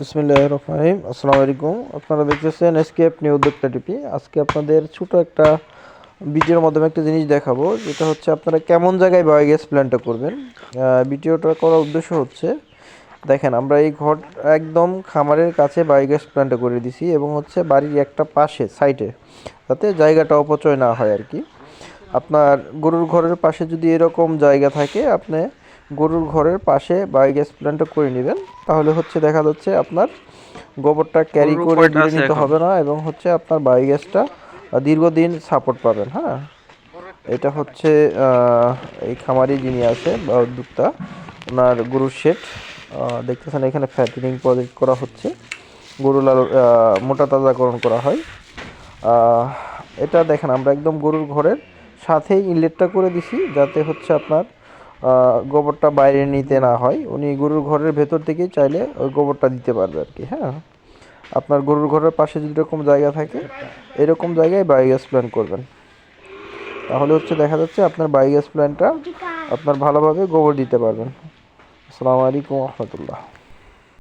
বিসমিল্লাহ রহমানিম আসসালামু আলাইকুম। আপনারা দেখতেছেন এসকেপ নিউ উদ্যোক্তা টিপি আজকে আপনাদের ছোট একটা ভিডিওর মাধ্যমে একটা জিনিস দেখাবো, যেটা হচ্ছে আপনারা কেমন জায়গায় বায়োগ্যাস প্ল্যান্টটা করবেন। ভিডিওটা করার উদ্দেশ্য হচ্ছে, দেখেন, আমরা এই ঘর একদম খামারের কাছে বায়োগ্যাস প্ল্যান্টটা করে দিছি এবং হচ্ছে বাড়ির একটা পাশে সাইডে যাতে জায়গাটা অপচয় না হয় আর কি। আপনার গরুর ঘরের পাশে যদি এরকম জায়গা থাকে, আপনি গরুর ঘরের পাশে বায়োগ্যাস প্ল্যান্টটা করে নেবেন। তাহলে হচ্ছে দেখা যাচ্ছে আপনার গোবরটা ক্যারি করে দূরে নিতে হবে না এবং হচ্ছে আপনার বায়োগ্যাসটা দীর্ঘদিন সাপোর্ট পাবেন হ্যাঁ? এটা হচ্ছে এই খামারি যিনি আছে বা উদ্যোক্তা ওনার গরুর শেড দেখতেছেন এখানে ফ্যাটিনিং প্রজেক্ট করা হচ্ছে। গরু লাল মোটা তাজাকরণ করা হয়। এটা দেখেন আমরা একদম গরুর ঘরের সাথেই ইনলেটটা করে দিছি যাতে হচ্ছে আপনার গোবরটা বাইরে নিতে না হয়, উনি গরুর ঘরের ভেতর থেকেই চাইলে ওই গোবরটা দিতে পারবে আর কি হ্যাঁ? আপনার গরুর ঘরের পাশে যদি এরকম জায়গা থাকে, এরকম জায়গায় বায়োগ্যাস প্ল্যান্ট করবেন। তাহলে হচ্ছে দেখা যাচ্ছে আপনার বায়োগ্যাস প্ল্যান্টটা আপনার ভালোভাবে গোবর দিতে পারবেন। আসসালামু আলাইকুম রহমতুল্লাহ।